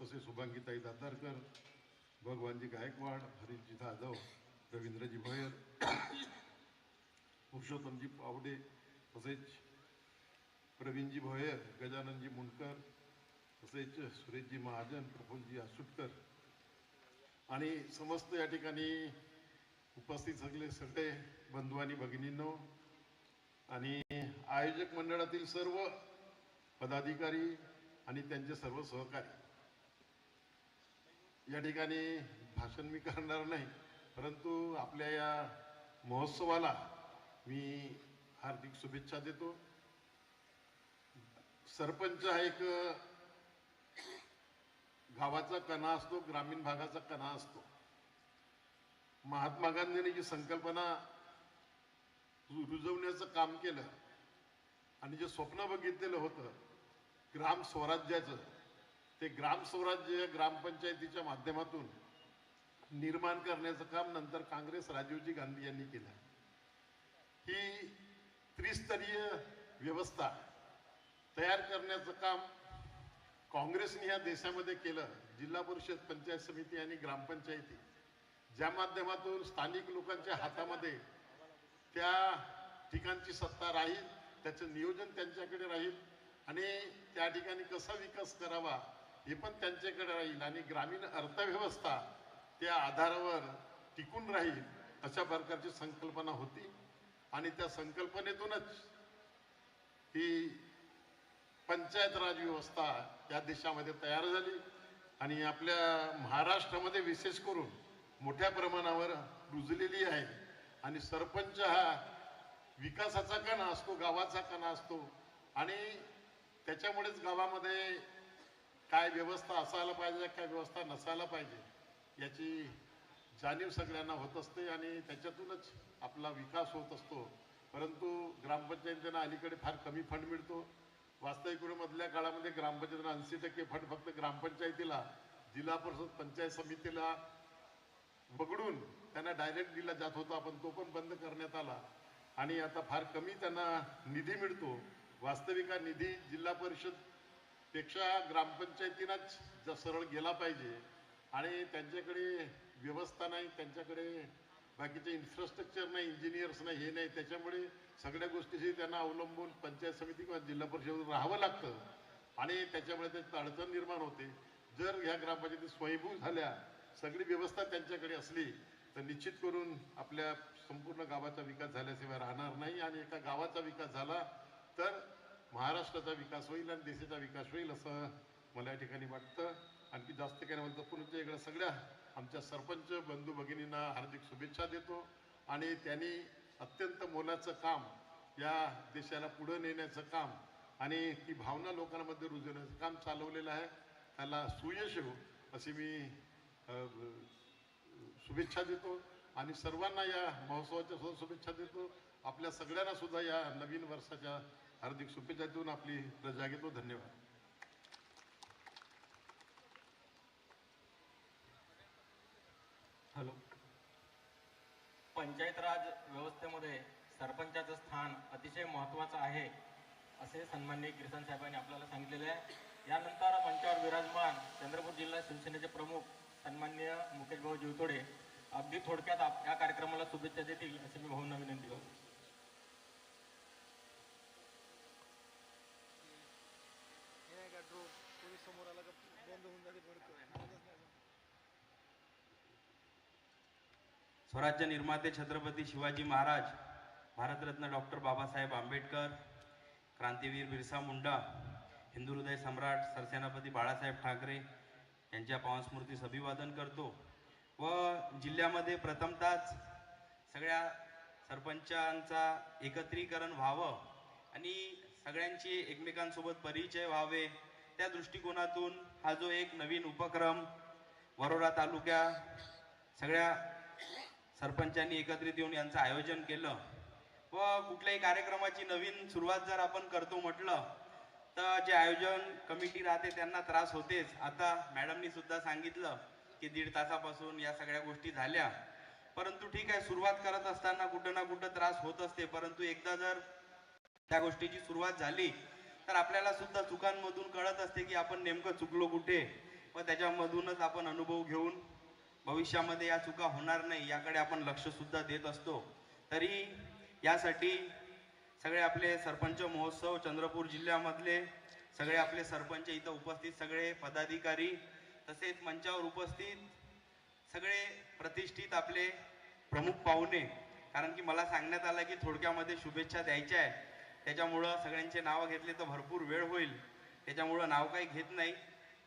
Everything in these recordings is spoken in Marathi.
तसेच शुभांगीताई दातारकर भगवानजी गायकवाड हरीशजी जाधव रवींद्रजी भोयर पुरुषोत्तमजी पावडे तसेच प्रवीणजी भोयर गजाननजी मुंडकर तसेच सुरेशजी महाजन प्रफुल्लजी आसुटकर आणि समस्त या ठिकाणी उपस्थित सगळे सगळे बंधू आणि भगिनींनो आणि आयोजक मंडळातील सर्व पदाधिकारी आणि त्यांचे सर्व सहकारी. या ठिकाणी भाषण मी करणार नाही परंतु आपल्या या महोत्सवाला मी हार्दिक शुभेच्छा देतो. सरपंच हा एक गावाचा कणा असतो ग्रामीण भागाचा कणा असतो. महात्मा गांधींनी जी संकल्पना रुजवण्याचं काम केलं आणि जे स्वप्न बघितलेलं होतं ग्राम स्वराज्याचं ते ग्राम स्वराज्य ग्रामपंचायतीच्या माध्यमातून निर्माण करण्याचं काम नंतर काँग्रेस राजीवजी गांधी यांनी केलं. ही त्रिस्तरीय व्यवस्था तयार करण्याचं काम काँग्रेसने या देशामध्ये केलं. जिल्हा परिषद पंचायत समिती आणि ग्रामपंचायती ज्या माध्यमातून स्थानिक लोकांच्या हातामध्ये त्या ठिकाणची सत्ता राहील त्याचं नियोजन त्यांच्याकडे राहील आणि त्या ठिकाणी कसा विकास करावा हे पण त्यांच्याकडे राहील आणि ग्रामीण अर्थव्यवस्था त्या आधारावर टिकून राहील अशा प्रकारची संकल्पना होती. आणि त्या संकल्पनेतूनच ही पंचायत राज व्यवस्था या देशामध्ये तयार झाली. आणि आपल्या महाराष्ट्रामध्ये विशेष करून मोठ्या प्रमाणावर रुजलेली आहे. आणि सरपंच हा विकासाचा कणा असतो गावाचा कणा असतो. आणि त्याच्यामुळेच गावामध्ये काय व्यवस्था असायला पाहिजे काय व्यवस्था नसायला पाहिजे याची जाणीव सगळ्यांना होत असते आणि त्याच्यातूनच आपला विकास होत असतो. परंतु ग्रामपंचायतींना अलीकडे फार कमी फंड मिळतो. वास्तविक मधल्या काळामध्ये ग्रामपंचायतीला ऐंशी टक्के फंड फक्त ग्रामपंचायतीला जिल्हा परिषद पंचायत समितीला वगळून त्यांना डायरेक्ट दिला जात होता पण तो पण बंद करण्यात आला. आणि आता फार कमी त्यांना निधी मिळतो. वास्तविक हा निधी जिल्हा परिषद पेक्षा ग्रामपंचायतीनंच ज सरळ गेला पाहिजे. आणि त्यांच्याकडे व्यवस्था नाही त्यांच्याकडे बाकीचे इन्फ्रास्ट्रक्चर नाही इंजिनियर्स नाही हे नाही. त्याच्यामुळे सगळ्या गोष्टीशी त्यांना अवलंबून पंचायत समिती किंवा जिल्हा परिषद राहावं लागतं. आणि त्याच्यामुळे त्याची अडचण निर्माण होते. जर ह्या ग्रामपंचायती स्वयंभू झाल्या सगळी व्यवस्था त्यांच्याकडे असली तर निश्चित करून आपल्या संपूर्ण गावाचा विकास झाल्याशिवाय राहणार नाही. आणि एका गावाचा विकास झाला तर महाराष्ट्राचा विकास होईल आणि देशाचा विकास होईल असं मला या ठिकाणी वाटतं. आणखी जास्त काही नाही म्हणतो पुन्हा इकडे सगळ्या आमच्या सरपंच बंधू भगिनींना हार्दिक शुभेच्छा देतो. आणि त्यांनी अत्यंत मोलाचं काम या देशाला पुढं नेण्याचं काम आणि ती भावना लोकांमध्ये रुजवण्याचं काम चालवलेलं आहे. त्याला सुयश हो अशी मी शुभेच्छा देतो. आणि सर्वांना या महोत्सवाच्या सुद्धा शुभेच्छा देतो. आपल्या सगळ्यांना सुद्धा या नवीन वर्षाच्या हार्दिक शुभेच्छा देऊन आपली रजा घेतो. धन्यवाद. हॅलो. पंचायत राज व्यवस्थेमध्ये सरपंचाचं स्थान अतिशय महत्त्वाचं आहे असे सन्माननीय किर्तन साहेबांनी आपल्याला सांगितलेले आहे. यानंतर मंचावर विराजमान चंद्रपूर जिल्हा शिवसेनेचे प्रमुख सन्माननीय मुकेश भाऊ जीवतोडे अगदी थोडक्यात आप- या कार्यक्रमाला शुभेच्छा देतील असे मी भाऊंना विनंती करतो. समोर आला का बंद होऊन जाते स्वराज्य निर्माते छत्रपती शिवाजी महाराज भारतरत्न डॉक्टर बाबासाहेब आंबेडकर क्रांतीवीर बिरसा मुंडा हिंदू हृदय सम्राट सरसेनापती बाळासाहेब ठाकरे यांच्या पावनस्मृतीस अभिवादन करतो. व जिल्ह्यामध्ये प्रथमतःच सगळ्या सरपंचांचा एकत्रीकरण व्हावं आणि सगळ्यांची एकमेकांसोबत परिचय व्हावे त्या दृष्टिकोनातून हा जो एक नवीन उपक्रम वरोरा तालुक्या सगळ्या सरपंचांनी एकत्रित येऊन यांचं आयोजन केलं. व कुठल्याही कार्यक्रमाची नवीन सुरुवात जर आपण करतो म्हटलं तर जे आयोजन कमिटी राहते त्यांना त्रास होतेच. आता मॅडमनी सुद्धा सांगितलं की दीड तासापासून या सगळ्या गोष्टी झाल्या. परंतु ठीक आहे सुरुवात करत असताना कुठं ना कुठं त्रास होत असते. परंतु एकदा जर त्या गोष्टीची सुरुवात झाली तर आपल्याला सुद्धा चुकांमधून कळत असते की आपण नेमकं चुकलो कुठे. व त्याच्यामधूनच आपण अनुभव घेऊन भविष्यामध्ये या चुका होणार नाही याकडे आपण लक्ष सुद्धा देत असतो. तरी यासाठी सगळे आपले सरपंच महोत्सव चंद्रपूर जिल्ह्यामधले सगळे आपले सरपंच इथं उपस्थित सगळे पदाधिकारी तसेच मंचावर उपस्थित सगळे प्रतिष्ठित आपले प्रमुख पाहुणे. कारण की मला सांगण्यात आलं की थोडक्यामध्ये शुभेच्छा द्यायच्या आहे त्याच्यामुळं सगळ्यांचे नावं घेतले तर भरपूर वेळ होईल. त्याच्यामुळं नाव काही घेत नाही.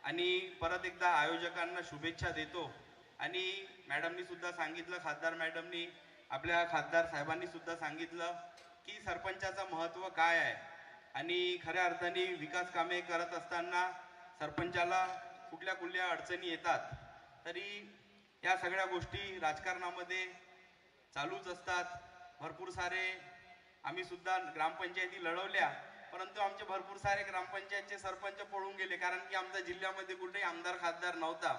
आणि परत एकदा आयोजकांना शुभेच्छा देतो. आणि मॅडमनी सुद्धा सांगितलं खासदार मॅडमनी आपल्या खासदार साहेबांनी सुद्धा सांगितलं की सरपंचाचं महत्त्व काय आहे. आणि खऱ्या अर्थाने विकास कामे करत असताना सरपंचाला कुठल्या कुठल्या अडचणी येतात तरी या सगळ्या गोष्टी राजकारणामध्ये चालूच असतात. भरपूर सारे आम्ही सुद्धा ग्रामपंचायती लढवल्या परंतु आमचे भरपूर सारे ग्रामपंचायतचे सरपंच पळून गेले कारण की आमच्या जिल्ह्यामध्ये कुठेही आमदार खासदार नव्हता.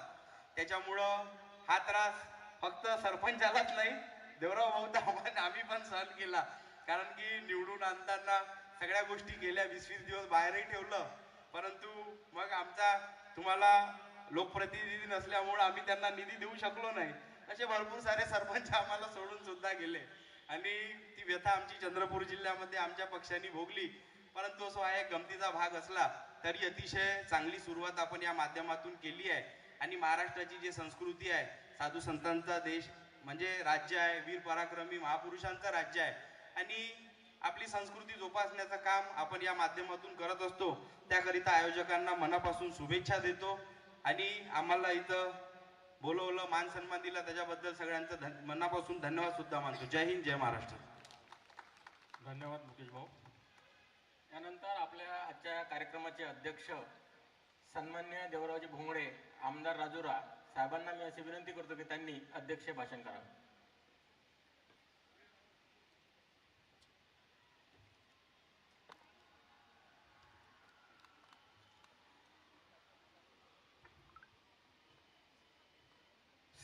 त्याच्यामुळं हा त्रास फक्त सरपंचालाच नाही देवराव भाऊ आम्ही पण सहन केला. कारण की निवडून आणताना सगळ्या गोष्टी गेल्या वीस वीस दिवस बाहेरही ठेवलं परंतु मग आमचा तुम्हाला लोकप्रतिनिधी नसल्यामुळं आम्ही त्यांना निधी देऊ शकलो नाही. असे भरपूर सारे सरपंच आम्हाला सोडून सुद्धा गेले. आणि ती व्यथा आमची चंद्रपूर जिल्ह्यामध्ये आमच्या पक्षांनी भोगली. परंतु असो हा एक गमतीचा भाग असला तरी अतिशय चांगली सुरुवात आपण या माध्यमातून केली आहे. आणि महाराष्ट्राची जी संस्कृती आहे साधू संतांचा देश म्हणजे राज्य आहे वीर पराक्रमी महापुरुषांचं राज्य आहे. आणि आपली संस्कृती जोपासण्याचं काम आपण या माध्यमातून करत असतो. त्याकरिता आयोजकांना मनापासून शुभेच्छा देतो. आणि आम्हाला इथं बोलवलं मान सन्मान दिला त्याच्याबद्दल सगळ्यांचं धन मनापासून धन्यवाद सुद्धा मानतो. जय हिंद जय महाराष्ट्र. धन्यवाद मुकेश भाऊ. यानंतर आपल्या आजच्या कार्यक्रमाचे अध्यक्ष सन्मान्य देवरावजी भोंगडे आमदार राजुरा साहेबांना मी अशी विनंती करतो की त्यांनी अध्यक्ष भाषण करावं.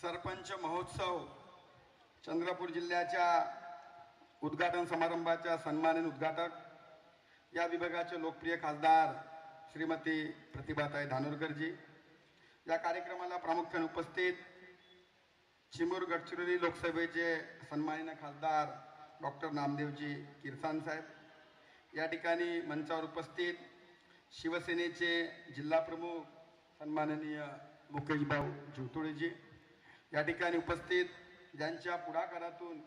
सरपंच महोत्सव चंद्रपूर जिल्ह्याच्या उद्घाटन समारंभाच्या सन्मानित उद्घाटक या विभागाचे लोकप्रिय खासदार श्रीमती प्रतिभाताई धानोरकरजी. या कार्यक्रमाला प्रामुख्याने उपस्थित चिमूर गडचिरोली लोकसभेचे सन्मानित खासदार डॉक्टर नामदेवजी किरसान साहेब. या ठिकाणी मंचावर उपस्थित शिवसेनेचे जिल्हाप्रमुख सन्माननीय मुकेश भाऊ या ठिकाणी उपस्थित ज्यांच्या पुढाकारातून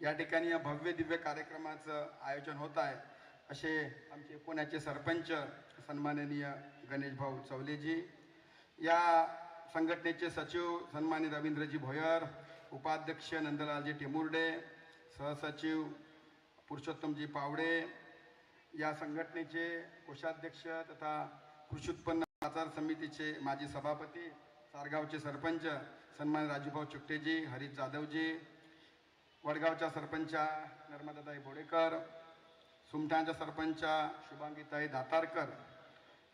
या ठिकाणी या भव्य दिव्य कार्यक्रमाचं आयोजन होत आहे असे आमचे पुण्याचे सरपंच सन्माननीय गणेश भाऊ चवलेजी या संघटनेचे सचिव सन्मान्य रवींद्रजी भोयर उपाध्यक्ष नंदलालजी टेमुर्डे सहसचिव पुरुषोत्तमजी पावडे या संघटनेचे कोषाध्यक्ष तथा कृषी उत्पन्न बाजार समितीचे माजी सभापती सारगावचे सरपंच सन्मान राजूभाऊ चुकटेजी हरीश जाधवजी वडगावच्या सरपंचा नर्मदाताई बोडेकर सुमठांच्या सरपंचा शुभांगीताई दातारकर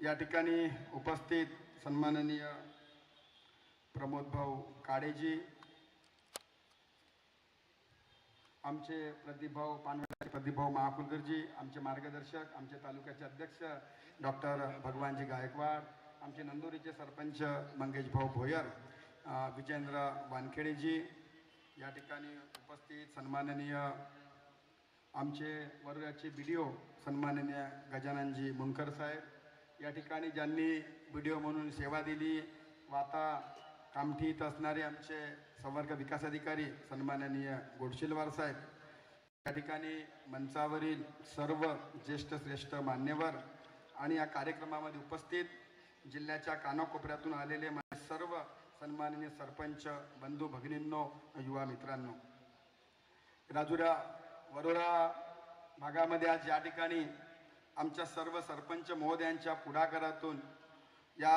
या ठिकाणी उपस्थित सन्माननीय प्रमोद भाऊ काडेजी आमचे प्रदीपभाऊ पानवडे प्रदीपभाऊ महाकुलकरजी आमचे मार्गदर्शक आमचे तालुक्याचे अध्यक्ष डॉक्टर भगवानजी गायकवाड आमचे नंदुरीचे सरपंच मंगेश भाऊ भोयर विजेंद्र वानखेडेजी या ठिकाणी उपस्थित सन्माननीय आमचे वर्गाचे बी डी ओ सन्माननीय गजाननजी मुंकर साहेब या ठिकाणी ज्यांनी बी डी ओ म्हणून सेवा दिली व आता कामठीत असणारे आमचे संवर्ग विकास अधिकारी सन्माननीय गोडशिलवार साहेब या ठिकाणी मंचावरील सर्व ज्येष्ठ श्रेष्ठ मान्यवर आणि या कार्यक्रमामध्ये उपस्थित जिल्ह्याच्या कानाकोपऱ्यातून आलेले सर्व सन्माननीय सरपंच बंधू भगिनींनो युवा मित्रांनो. राजुरा वरोरा भागामध्ये आज या ठिकाणी आमच्या सर्व सरपंच महोदयांच्या पुढाकारातून या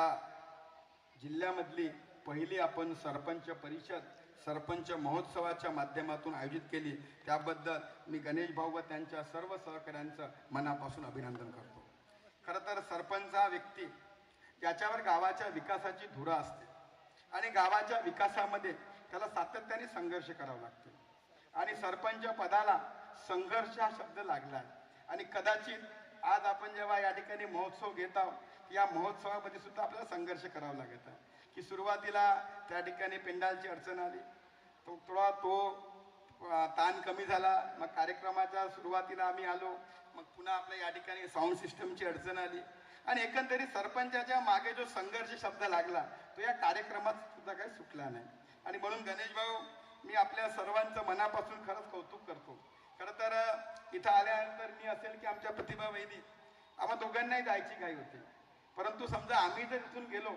जिल्ह्यामधली पहिली आपण सरपंच परिषद सरपंच महोत्सवाच्या माध्यमातून आयोजित केली. त्याबद्दल मी गणेश भाऊ व त्यांच्या सर्व सहकाऱ्यांचं मनापासून अभिनंदन करतो. खरं तर सरपंच हा व्यक्ती त्याच्यावर गावाच्या विकासाची धुरा असते. आणि गावाच्या विकासामध्ये त्याला सातत्याने संघर्ष करावा लागतो. आणि सरपंच पदाला संघर्ष हा शब्द लागला. आहे आणि कदाचित आज आपण जेव्हा या ठिकाणी महोत्सव घेत आहोत या महोत्सवामध्ये सुद्धा आपल्याला संघर्ष करावा लागत आहे. की सुरुवातीला त्या ठिकाणी पेंडालची अडचण आली. तो थोडा तो ताण कमी झाला. मग कार्यक्रमाच्या सुरुवातीला आम्ही आलो. मग पुन्हा आपल्या या ठिकाणी साऊंड सिस्टमची अडचण आली. आणि एकंदरीत सरपंचाच्या मागे जो संघर्ष शब्द लागला तो या कार्यक्रमात सुद्धा काही सुटला नाही. आणि म्हणून गणेश भाऊ मी आपल्या सर्वांचं मनापासून खरंच कौतुक करतो. खरं तर इथं आल्यानंतर मी असेल की आमच्या प्रतिभा वहिनी आम्हा दोघांनाही जायची घाई होती. परंतु समजा आम्ही जर इथून गेलो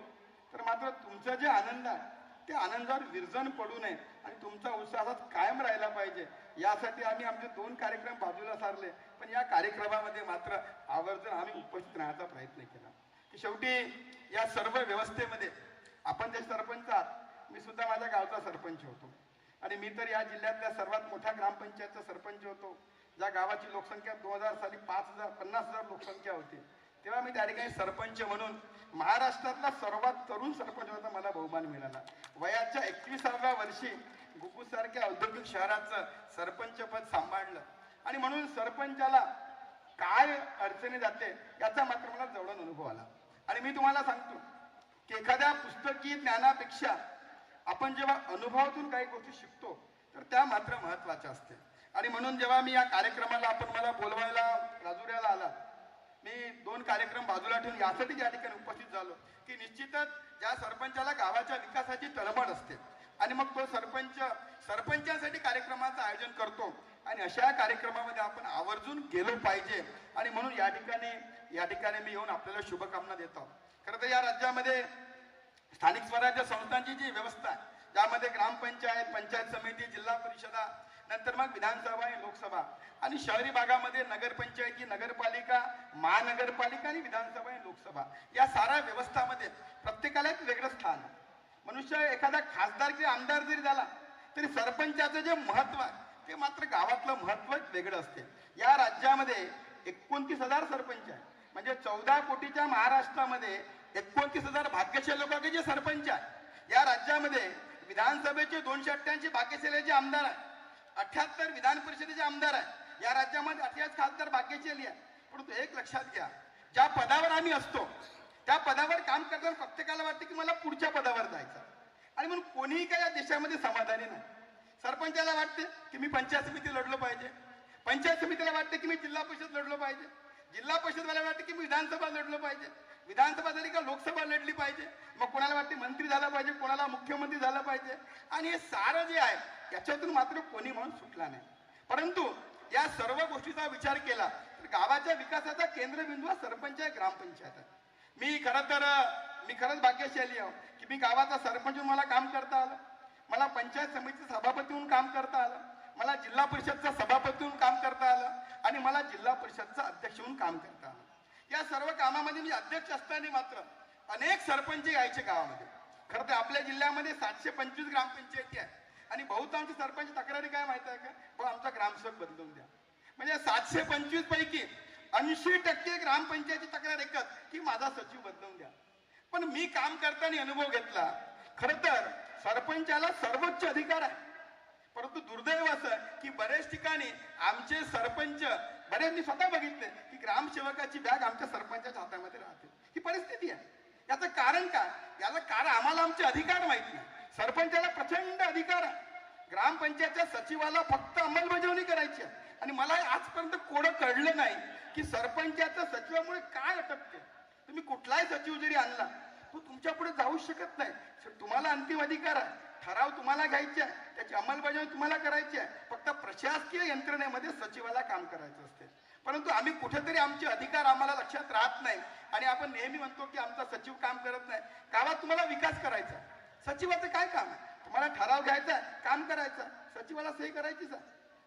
तर मात्र तुमचा जे आनंद आहे त्या आनंदावर विरजण पडू नये आणि तुमचा उत्साहात कायम राहिला पाहिजे. यासाठी आम्ही आमचे दोन कार्यक्रम बाजूला सारले पण या कार्यक्रमामध्ये मात्र आवर्जून आम्ही उपस्थित राहण्याचा प्रयत्न केला. की शेवटी या सर्व व्यवस्थेमध्ये आपण जे सरपंच आहात मी सुद्धा माझ्या गावचा सरपंच होतो. आणि मी तर या जिल्ह्यातल्या सर्वात मोठ्या ग्रामपंचायतचा सरपंच होतो. ज्या गावाची लोकसंख्या दोन हजार साली पाच हजार पन्नास हजार लोकसंख्या होती. तेव्हा मी त्या ठिकाणी सरपंच म्हणून महाराष्ट्रातला सर्वात तरुण सरपंच होता मला बहुमान मिळाला. वयाच्या एकविसाव्या वर्षी गुगूसारख्या औद्योगिक शहराचं सरपंचपद सांभाळलं. आणि म्हणून सरपंचाला काय अडचणी जाते याचा मात्र मला जवळून अनुभव आला. आणि मी तुम्हाला सांगतो की एखाद्या पुस्तकी ज्ञानापेक्षा आपण जेव्हा अनुभवातून काही गोष्टी शिकतो तर त्या मात्र महत्त्वाच्या असते. आणि म्हणून जेव्हा मी या कार्यक्रमाला आपण मला बोलवायला राजुऱ्याला आला मी दोन कार्यक्रम बाजूला ठेवून यासाठी या ठिकाणी उपस्थित झालो की निश्चितच ज्या सरपंचाला गावाच्या विकासाची तळमळ असते आणि मग तो सरपंच सरपंचासाठी कार्यक्रमाचं आयोजन करतो आणि अशा कार्यक्रमामध्ये आपण आवर्जून गेलो पाहिजे. आणि म्हणून या ठिकाणी या ठिकाणी मी येऊन आपल्याला शुभकामना देतो. खरं तर या राज्यामध्ये स्थानिक स्वराज्य संस्थांची जी व्यवस्था आहे ज्यामध्ये ग्रामपंचायत पंचायत समिती जिल्हा परिषदा नंतर मग विधानसभा आणि लोकसभा आणि शहरी भागामध्ये नगरपंचायती नगरपालिका महानगरपालिका आणि विधानसभा आणि लोकसभा या साऱ्या व्यवस्थामध्ये प्रत्येकाला एक वेगळं स्थान आहे. मनुष्य एखादा खासदार किंवा आमदार जरी झाला तरी सरपंचाचं जे महत्त्व आहे ते मात्र गावातलं महत्त्व वेगळं असते. या राज्यामध्ये एकोणतीस हजार सरपंच आहे म्हणजे चौदा कोटीच्या महाराष्ट्रामध्ये एकोणतीस हजार भाग्यशील लोकांचे जे सरपंच आहे या राज्यामध्ये विधानसभेचे दोनशे अठ्ठ्याऐंशी भाग्यशालीचे आमदार आहेत. अठ्याहत्तर विधान परिषदेचे आमदार आहे या राज्यामध्ये अठ्ठावीस खासदार भाग्यशाली आहे परंतु एक लक्षात घ्या ज्या पदावर आम्ही असतो त्या पदावर काम करताना प्रत्येकाला वाटतं की मला पुढच्या पदावर जायचं आणि म्हणून कोणीही काय या देशामध्ये समाधानी नाही. सरपंचाला वाटते की मी पंचायत समिती लढलो पाहिजे. पंचायत समितीला वाटते की मी जिल्हा परिषद लढलो पाहिजे. जिल्हा परिषद मला वाटते की मी विधानसभा लढलो पाहिजे. विधानसभा झाली का लोकसभा लढली पाहिजे. मग कोणाला वाटते मंत्री झाला पाहिजे कोणाला मुख्यमंत्री झाला पाहिजे. आणि हे सारं जे आहे त्याच्यातून मात्र कोणी म्हणून सुटला नाही. परंतु या सर्व गोष्टीचा विचार केला तर गावाच्या विकासाचा केंद्रबिंदू हा सरपंच आहे ग्रामपंचायत आहे. मी खरं तर मी खरंच भाग्यशाली आहो की मी गावाचा सरपंच म्हणून मला काम करता आलं. मला पंचायत समितीचं सभापती म्हणून काम करता आलं. मला जिल्हा परिषदचा सभापती म्हणून काम करता आलं आणि मला जिल्हा परिषदचा अध्यक्ष म्हणून काम करता आलं. या सर्व कामामध्ये मी अध्यक्ष असताना मात्र अनेक सरपंच यायचे गावामध्ये. खरं तर आपल्या जिल्ह्यामध्ये सातशे पंचवीस ग्रामपंचायती आहे आणि बहुतांश सरपंच तक्रारी काय माहिती आहे का? पण आमचा ग्रामसेवक बदलून द्या. म्हणजे सातशे पंचवीस पैकी ऐंशी टक्के ग्रामपंचायती तक्रार एकच की माझा सचिव बदलून द्या. पण मी काम करताना अनुभव घेतला. खर तर सरपंचाला सर्वोच्च अधिकार आहे. परंतु दुर्दैव असं की बऱ्याच ठिकाणी आमचे सरपंच बरेच मी स्वतः बघितले की ग्रामसेवकाची बॅग आमच्या सरपंचाच्या हातामध्ये राहते. ही परिस्थिती आहे. याचं कारण काय? याचं कारण आम्हाला आमचे अधिकार माहीत नाही. सरपंचाला प्रचंड अधिकार आहे. ग्रामपंचायतच्या सचिवाला फक्त अंमलबजावणी करायची आहे. आणि मला आजपर्यंत कोडं कळलं नाही की सरपंचाच्या सचिवामुळे काय अटकते तुम्ही कुठलाही सचिव जरी आणला तो तुमच्यापुढे जाऊ शकत नाही. तुम्हाला अंतिम अधिकार आहे. ठराव तुम्हाला घ्यायचे आहे त्याची अंमलबजावणी तुम्हाला करायची आहे. फक्त प्रशासकीय यंत्रणेमध्ये सचिवाला काम करायचं असते. परंतु आम्ही कुठेतरी आमचे अधिकार आम्हाला लक्षात राहत नाही आणि आपण नेहमी म्हणतो की आमचा सचिव काम करत नाही. गावात तुम्हाला विकास करायचा सचिवाचं काय काम आहे? तुम्हाला ठराव घ्यायचा आहे काम करायचं सचिवाला सही करायचीच आहे.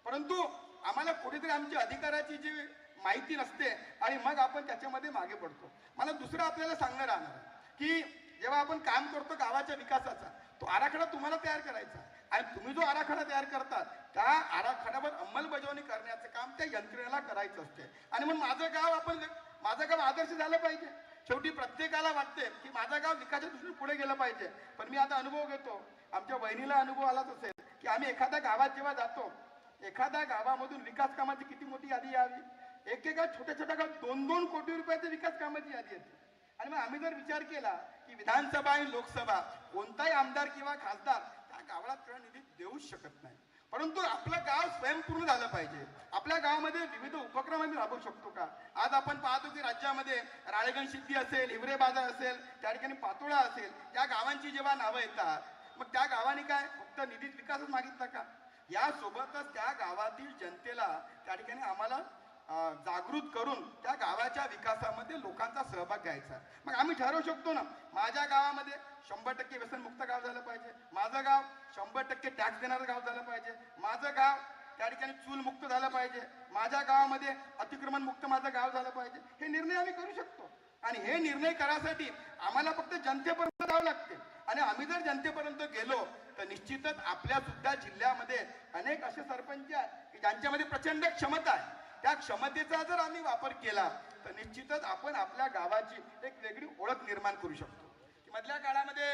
परंतु आम्हाला कुठेतरी आमच्या अधिकाराची जी माहिती नसते आणि मग आपण त्याच्यामध्ये मागे पडतो. मला दुसरं आपल्याला सांगणं राहणार की जेव्हा आपण काम करतो गावाच्या विकासाचा तो आराखडा तुम्हाला तयार करायचा. आणि तुम्ही जो आराखडा तयार करतात त्या आराखड्यावर अंमलबजावणी करण्याचं काम त्या यंत्रणेला करायचं असते. आणि मग माझं गाव आपण माझं गाव आदर्श झालं पाहिजे. शेवटी प्रत्येकाला वाटते की माझं गाव विकासाच्या दृष्टीने पुढे गेलं पाहिजे. पण मी आता अनुभव घेतो. आमच्या बहिणीला अनुभव आलाच असेल की आम्ही एखाद्या गावात जेव्हा जातो एखाद्या गावामधून विकास कामाची किती मोठी यादी यावी? एकेका छोट्या छोट्या गावात दोन दोन कोटी रुपयाच्या विकास कामाची यादी येते. आणि मग आम्ही जर विचार केला की विधानसभा आणि लोकसभा कोणताही आमदार किंवा खासदार त्या गावाला तेवढा निधी देऊच शकत नाही. परंतु आपलं गाव स्वयंपूर्ण झालं पाहिजे. आपल्या गावामध्ये विविध उपक्रम आम्ही राबवू शकतो का? आज आपण पाहतो की राज्यामध्ये राळेगण सिद्धी असेल हिवरे बाजार असेल त्या ठिकाणी पातोळा असेल त्या गावांची जेव्हा नावं येतात मग त्या गावाने काय? फक्त निधीत विकासच मागितला का? यासोबतच त्या गावातील जनतेला त्या ठिकाणी आम्हाला जागृत करून त्या गावाच्या विकासामध्ये लोकांचा सहभाग घ्यायचा. मग आम्ही ठरवू शकतो ना माझ्या गावामध्ये शंभर टक्के व्यसनमुक्त गाव झालं पाहिजे. माझं गाव शंभर टक्के टॅक्स देणारं गाव झालं पाहिजे. माझं गाव त्या ठिकाणी चूल मुक्त झालं पाहिजे. माझ्या गावामध्ये अतिक्रमण मुक्त माझं गाव झालं पाहिजे. हे निर्णय आम्ही करू शकतो. आणि हे निर्णय करायसाठी आम्हाला फक्त जनतेपर्यंत जावं लागते. आणि आम्ही जर जनतेपर्यंत गेलो तर निश्चितच आपल्या सुद्धा जिल्ह्यामध्ये अनेक असे सरपंच आहेत की ज्यांच्यामध्ये प्रचंड क्षमता आहे. त्या क्षमतेचा जर आम्ही वापर केला तर निश्चितच आपण आपल्या गावाची एक वेगळी ओळख निर्माण करू शकतो. मधल्या काळामध्ये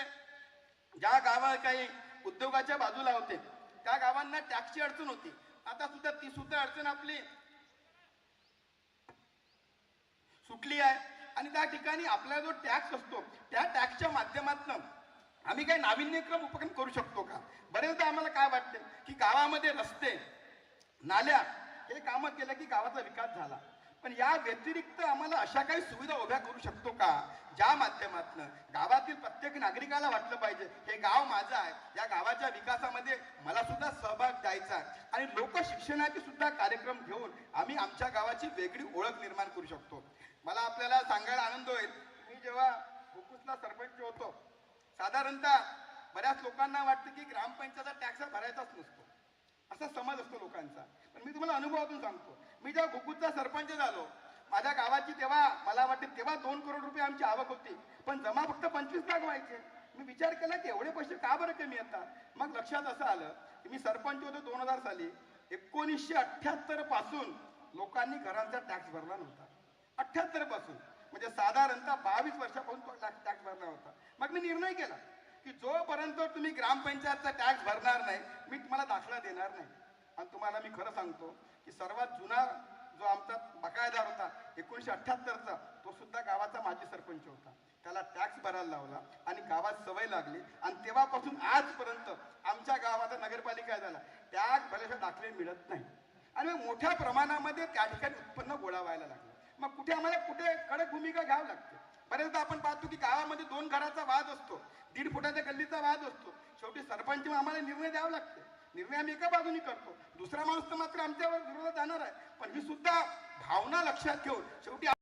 ज्या गावा काही उद्योगाच्या बाजूला होते त्या गावांना टॅक्सची अडचण होती. आता सुद्धा ती सुद्धा अडचण आपली सुटली आहे. आणि त्या ठिकाणी आपला जो टॅक्स असतो त्या टॅक्सच्या माध्यमातून आम्ही काही नाविन्यक्रम उपक्रम करू शकतो का? बरेचदा आम्हाला काय वाटते की गावामध्ये रस्ते नाल्या हे कामं केलं की गावाचा विकास झाला. पण या व्यतिरिक्त आम्हाला अशा काही सुविधा उभ्या करू शकतो का? ज्या माध्यमातनं गावातील प्रत्येक नागरिकाला वाटलं पाहिजे हे गाव माझं आहे या गावाच्या विकासामध्ये मला सुद्धा सहभाग द्यायचा आहे. आणि लोक शिक्षणाचे सुद्धा कार्यक्रम घेऊन आम्ही आमच्या गावाची वेगळी ओळख निर्माण करू शकतो. मला आपल्याला सांगायला आनंद होईल. मी जेव्हा हुकुसला सरपंच होतो साधारणतः बऱ्याच लोकांना वाटतं की ग्रामपंचायतचा टॅक्स भरायचाच नसतो. असा समज असतो लोकांचा. पण मी तुम्हाला अनुभवातून सांगतो. मी जेव्हा गुकुतचा सरपंच झालो माझ्या गावाची तेव्हा मला वाटते तेव्हा दोन करोड रुपये आमची आवक होती. पण जमा फक्त पंचवीस लाख व्हायचे. मी विचार केला की एवढे पैसे का बरं कमी येतात? मग लक्षात असं आलं की मी सरपंच होतो दोन हजार साली. एकोणीसशे अठ्ठ्याहत्तरपासून लोकांनी घरांचा टॅक्स भरला नव्हता. अठ्ठ्याहत्तरपासून. म्हणजे साधारणतः बावीस वर्षापासून टॅक्स भरला होता मग मी निर्णय केला. की जोपर्यंत तुम्ही ग्रामपंचायतचा टॅक्स भरणार नाही मी तुम्हाला दाखला देणार नाही. आणि तुम्हाला मी खरं सांगतो की सर्वात जुना जो आमचा बकायदार होता एकोणीसशे अठ्ठ्याहत्तरचा तो सुद्धा गावाचा माजी सरपंच होता. त्याला टॅक्स भरायला लावला आणि गावात सवय लागली. आणि तेव्हापासून आजपर्यंत आमच्या गावात नगरपालिका झाला. टॅक्स भरल्याशिवाय दाखले मिळत नाही. आणि मग मोठ्या प्रमाणामध्ये त्या ठिकाणी उत्पन्न गोळा व्हायला लागलं. मग कुठे आम्हाला कुठे कडक भूमिका घ्यावी लागते? बरेचदा आपण पाहतो की गावामध्ये दोन घराचा वाद असतो दीड फुटाच्या गल्लीचा वाद असतो. शेवटी सरपंच आम्हाला निर्णय द्यावा लागते. निर्णय आम्ही एका बाजूने करतो. दुसरा माणूस तर मात्र आमच्यावर विरोधात जाणार आहे. पण ही सुद्धा भावना लक्षात घेऊन शेवटी आहे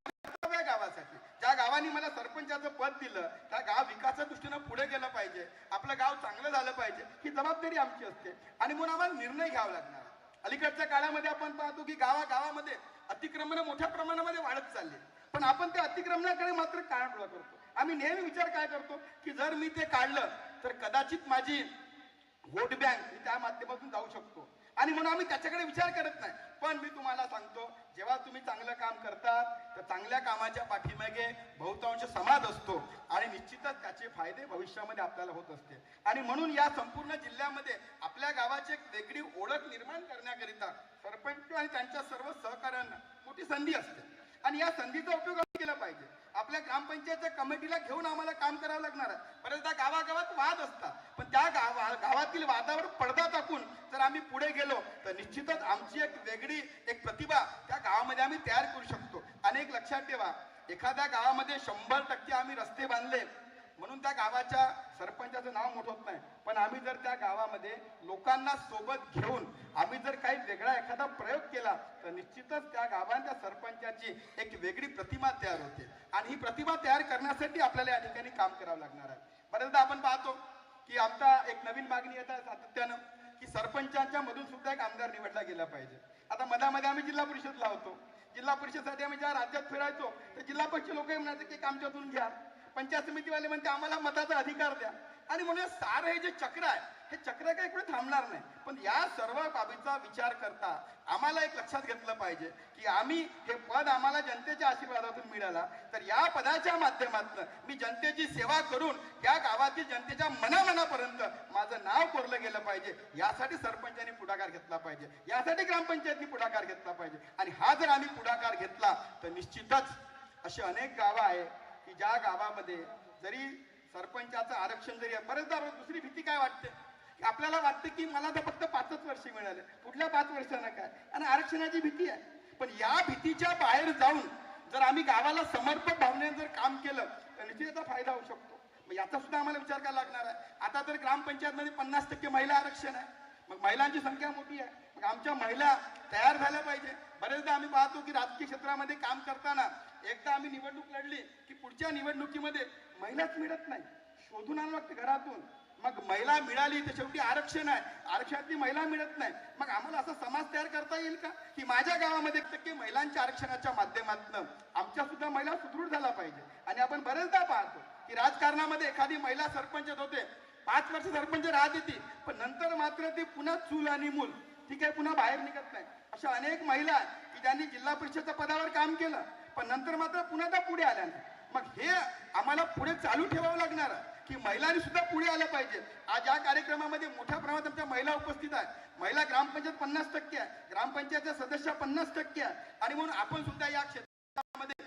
गावासाठी ज्या गावाने मला सरपंचाचं पद दिलं त्या गाव विकासाच्या दृष्टीनं पुढे गेलं पाहिजे आपलं गाव चांगलं झालं पाहिजे ही जबाबदारी आमची असते. आणि म्हणून आम्हाला निर्णय घ्यावा लागणार अलीकडच्या काळामध्ये आपण पाहतो की गावागावामध्ये अतिक्रमण मोठ्या प्रमाणामध्ये वाढत चालली. पण आपण त्या अतिक्रमणाकडे मात्र काळाडोळा करतो. आम्ही नेहमी विचार काय करतो की जर मी ते काढलं तर कदाचित माझी व्होट बँक मी त्या माध्यमातून जाऊ शकतो. आणि म्हणून आम्ही त्याच्याकडे विचार करत नाही. पण मी तुम्हाला सांगतो जेव्हा तुम्ही चांगलं काम करतात तर चांगल्या कामाच्या पाठीमागे बहुतांश समाज असतो. आणि निश्चितच त्याचे फायदे भविष्यामध्ये आपल्याला होत असते आणि म्हणून या संपूर्ण जिल्ह्यामध्ये आपल्या गावाची एक वेगळी ओळख निर्माण करण्याकरिता सरपंच आणि त्यांच्या सर्व सहकाऱ्यांना मोठी संधी असते. आणि या संधीचा उपयोग आम्ही केला पाहिजे. आपल्या ग्रामपंचायतच्या कमिटीला घेऊन आम्हाला काम करावं लागणार आहे. बरेचदा गावागावात वाद असतात. पण त्या गावा गावातील वादावर पडदा टाकून जर आम्ही पुढे गेलो तर निश्चितच आमची एक वेगळी एक प्रतिभा त्या गावामध्ये आम्ही तयार करू शकतो. अनेक लक्षात ठेवा एखाद्या गावामध्ये शंभर टक्के आम्ही रस्ते बांधले म्हणून त्या गावाच्या सरपंचाचं नाव मोठं होत नाही. पण आम्ही जर त्या गावामध्ये लोकांना सोबत घेऊन आम्ही जर काही वेगळा एखादा प्रयोग केला तर निश्चितच त्या गावांच्या सरपंचाची एक वेगळी प्रतिमा तयार होते. आणि ही प्रतिमा तयार करण्यासाठी आपल्याला या ठिकाणी काम करावं लागणार आहे. बऱ्याचदा आपण पाहतो की आमचा एक नवीन मागणी येत आहे सातत्यानं की सरपंचांच्या मधून सुद्धा एक आमदार निवडला गेला पाहिजे. आता मधामध्ये आम्ही जिल्हा परिषद लावतो जिल्हा परिषदसाठी आम्ही ज्या राज्यात फिरायचो तर जिल्हा परिषद लोक म्हणायचे की आमच्यातून घ्या. पंचायत समितीवाले म्हणते आम्हाला मताचा अधिकार द्या. आणि म्हणून सार सारं हे जे चक्र आहे हे चक्र काही कुठे थांबणार नाही. पण या सर्व बाबींचा विचार करता आम्हाला एक लक्षात घेतलं पाहिजे की आम्ही हे पद आम्हाला जनतेच्या आशीर्वादातून मिळाला. तर या पदाच्या माध्यमातून मी जनतेची सेवा करून या गावातील जनतेच्या मनामनापर्यंत माझं नाव कोरलं गेलं पाहिजे. यासाठी सरपंचांनी पुढाकार घेतला पाहिजे. यासाठी ग्रामपंचायतनी पुढाकार घेतला पाहिजे. आणि हा जर आम्ही पुढाकार घेतला तर निश्चितच अशी अनेक गावं आहे की ज्या गावामध्ये जरी सरपंचाचं आरक्षण जरी आहे बरेचदा दुसरी भीती काय वाटते? की आपल्याला वाटतं की मला तर फक्त पाचच वर्ष मिळाले. कुठल्या पाच वर्षांना काय? आणि आरक्षणाची भीती आहे. पण या भीतीच्या बाहेर जाऊन जर आम्ही गावाला समर्पक भावनेने जर काम केलं तर निश्चित याचा फायदा होऊ शकतो. मग याचा सुद्धा आम्हाला विचार करायला लागणार आहे. आता तर ग्रामपंचायतमध्ये पन्नास टक्के महिला आरक्षण आहे. मग महिलांची संख्या मोठी आहे. आमच्या महिला तयार झाल्या पाहिजे. बरेचदा आम्ही पाहतो की राजकीय क्षेत्रामध्ये काम करताना एकदा आम्ही निवडणूक लढली की पुढच्या निवडणुकीमध्ये महिलाच मिळत नाही. शोधून आणावं लागते घरातून. मग महिला मिळाली तर शेवटी आरक्षण आहे. आरक्षणातली महिला मिळत नाही. मग आम्हाला असा समाज तयार करता येईल का? की माझ्या गावामध्ये एक टक्के महिलांच्या आरक्षणाच्या माध्यमातून आमच्या सुद्धा महिला सुदृढ झाला पाहिजे. आणि आपण बरेचदा पाहतो की राजकारणामध्ये एखादी महिला सरपंच होते. पाच वर्ष सरपंच राहत येते पण नंतर मात्र ती पुन्हा चूल आणि मूल. ठीक आहे पुन्हा बाहेर निघत नाही. अशा अनेक महिला आहेत की ज्यांनी जिल्हा परिषदच्या पदावर काम केलं पण नंतर मात्र पुन्हा त्या पुढे आल्या नाही. मग हे आम्हाला पुढे चालू ठेवावं लागणार की महिलांनी सुद्धा पुढे आलं पाहिजे? आज या कार्यक्रमामध्ये मोठ्या प्रमाणात आमच्या महिला उपस्थित आहेत. महिला ग्रामपंचायत पन्नास टक्के आहे ग्रामपंचायतच्या सदस्य पन्नास टक्के आहे. आणि म्हणून आपण सुद्धा या क्षेत्रामध्ये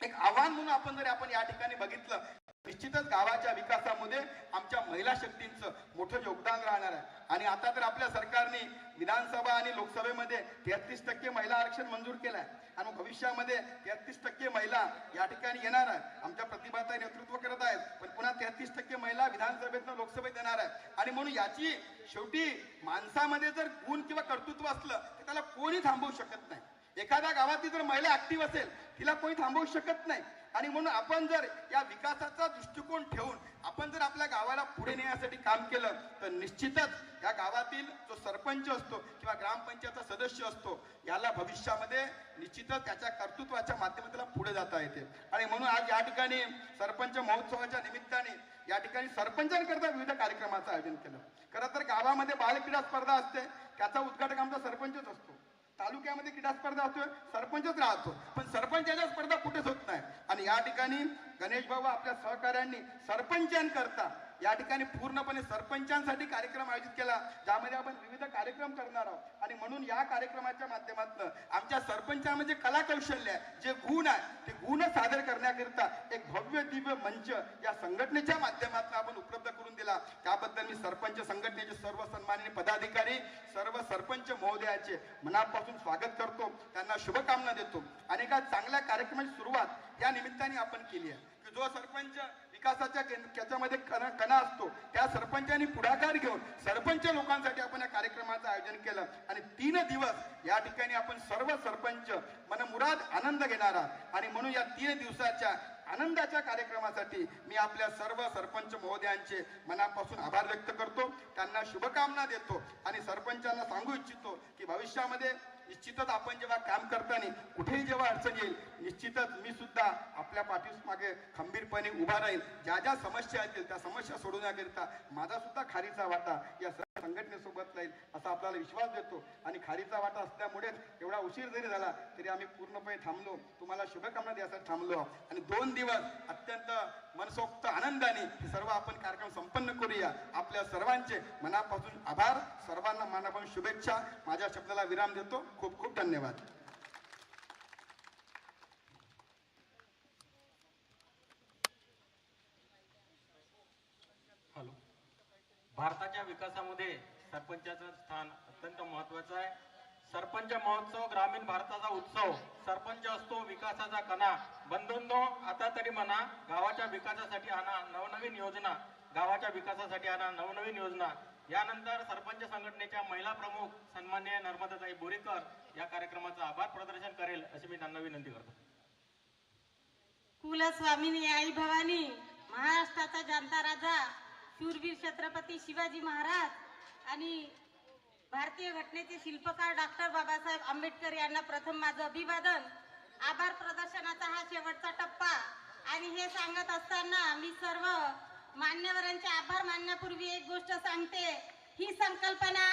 एक आव्हान म्हणून आपण जर आपण या ठिकाणी बघितलं निश्चितच गावाच्या विकासामध्ये आमच्या महिला शक्तींचं मोठं योगदान राहणार आहे. आणि आता तर आपल्या सरकारने विधानसभा आणि लोकसभेमध्ये तेहतीस टक्के महिला आरक्षण मंजूर केलं आहे आणि भविष्यामध्ये तेहतीस टक्के महिला या ठिकाणी येणार आहे आमच्या प्रतिभाता नेतृत्व करत आहेत. पण पुन्हा तेहतीस टक्के महिला विधानसभेतनं लोकसभेत येणार आहे आणि म्हणून याची शेवटी माणसामध्ये जर गुण किंवा कर्तृत्व असलं तर त्याला कोणी थांबवू शकत नाही. एखाद्या गावातली जर महिला ऍक्टिव्ह असेल तिला कोणी थांबवू शकत नाही. आणि म्हणून आपण जर या विकासाचा दृष्टिकोन ठेवून आपण जर आपल्या गावाला पुढे नेण्यासाठी काम केलं तर निश्चितच या गावातील जो सरपंच असतो किंवा ग्रामपंचायतचा सदस्य असतो याला भविष्यामध्ये निश्चितच त्याच्या कर्तृत्वाच्या माध्यमातून पुढे जाता येते. आणि म्हणून आज या ठिकाणी सरपंच महोत्सवाच्या निमित्ताने या ठिकाणी सरपंचांकरता विविध कार्यक्रमाचं आयोजन केलं. खरं तर गावामध्ये बालक्रीडा स्पर्धा असते त्याचा उद्घाटक आमचा सरपंचच असतो. तालुक्यामध्ये क्रीडा स्पर्धा असतो सरपंचच राहतो. पण सरपंचाच्या स्पर्धा कुठेच होत नाही. आणि या ठिकाणी गणेश बाबा आपल्या सहकार्यांनी सरपंचांकरता या ठिकाणी पूर्णपणे सरपंचांसाठी कार्यक्रम आयोजित केला ज्यामध्ये आपण विविध कार्यक्रम करणार आहोत. आणि म्हणून या कार्यक्रमाच्या माध्यमातून आमच्या सरपंचामध्ये कला कौशल्य आहे जे गुण आहे ते गुण सादर करण्याकरिता एक भव्य दिव्य मंच या संघटनेच्या माध्यमातून आपण उपलब्ध करून दिला. त्याबद्दल मी सरपंच संघटनेचे सर्व सन्माननीय पदाधिकारी सर्व सरपंच महोदयाचे मनापासून स्वागत करतो. त्यांना शुभकामना देतो. आणि एका चांगल्या कार्यक्रमाची सुरुवात या निमित्ताने आपण केली आहे. की जो सरपंच विकासाच्या त्याच्यामध्ये कणा कणा असतो. त्या सरपंचांनी पुढाकार घेऊन सरपंच लोकांसाठी आपण या कार्यक्रमाचं आयोजन केलं. आणि तीन दिवस या ठिकाणी आपण सर्व सरपंच मनमुराद आनंद घेणार आहात. आणि म्हणून या तीन दिवसाच्या आनंदाच्या कार्यक्रमासाठी मी आपल्या सर्व सरपंच महोदयांचे मनापासून आभार व्यक्त करतो. त्यांना शुभकामना देतो. आणि सरपंचांना सांगू इच्छितो की भविष्यामध्ये निश्चितच आपण जेव्हा काम करताना कुठेही जेव्हा अडचण येईल निश्चितच मी सुद्धा आपल्या पाठीस मागे खंबीरपणे उभा राहील ज्या ज्या समस्या असतील त्या समस्या सोडवण्याकरिता माझा सुद्धा खारीचा वाटा या सर्व संघटनेसोबत राहील असा आपल्याला विश्वास देतो. आणि खारीचा वाटा असल्यामुळेच एवढा उशीर जरी झाला तरी आम्ही पूर्णपणे थांबलो. तुम्हाला शुभकामना द्यासाठी थांबलो आणि दोन दिवस अत्यंत मनसोक्त आनंदाने हे सर्व आपण कार्यक्रम संपन्न करूया. आपल्या सर्वांचे मनापासून आभार. सर्वांना मनापासून शुभेच्छा. माझ्या शब्दाला विराम देतो. खूप खूप धन्यवाद हॅलो भारताच्या विकासामध्ये सरपंचाचं स्थान अत्यंत महत्वाचं आहे. सरपंच महोत्सव ग्रामीण भारताचा उत्सव सरपंच असतो विकासाचा कणा. बंधूंनो आता तरी म्हणा गावाच्या विकासासाठी आणा नवनवीन योजना. गावाच्या विकासासाठी आणा नवनवीन योजना. यानंतर सरपंच संघटनेच्या महिला प्रमुख सन्मान्य नर्मदाताई बोरीकर या कार्यक्रमाचं आभार प्रदर्शन करेल अशी मी त्यांना विनंती करतो. कुलस्वामिनी आई भवानी महाराष्ट्राचा जनता राजा. शूरवीर छत्रपती शिवाजी महाराज आणि भारतीय घटनेचे शिल्पकार डॉक्टर बाबासाहेब आंबेडकर यांना प्रथम माझं अभिवादन आभार प्रदर्शनाचा हा शेवटचा टप्पा. आणि हे सांगत असताना मी सर्व मान्यवरांचे आभार मानण्यापूर्वी एक गोष्ट सांगते. ही संकल्पना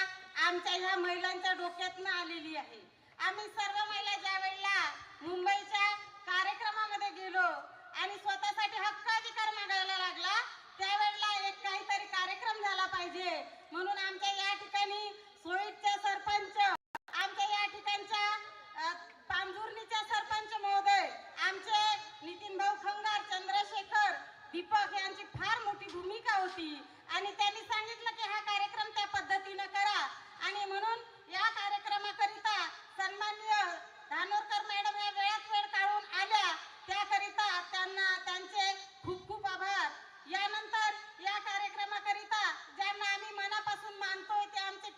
आमच्या ह्या महिलांच्या डोक्यातनं आलेली आहे. आम्ही सर्व महिला ज्या वेळेला मुंबईच्या कार्यक्रमामध्ये गेलो आणि स्वतःसाठी हक्काधिकार मागायला लागला त्यावेळेला पाहिजे. म्हणून आमच्या या ठिकाणी सोयीचे सरपंच आमच्या या ठिकाणच्या पांझुर्णीच्या सरपंच महोदय आमचे नितीन भाऊ खंगार चंद्रशेखर दीपक यांची फार मोठी भूमिका होती. आणि त्यांनी सांगितलं की हा कार्यक्रम त्या पद्धतीने करा. आणि म्हणून या कार्यक्रमाकरिता सन्माननीय धानोरकर मॅडम या वेळात वेळ काढून आल्या. त्याकरिता त्यांना त्यांचे खूप खूप आभार. यानंतर कार्यक्रमाकरिता ज्यांना आम्ही मनापासून मानतोय ते आमचे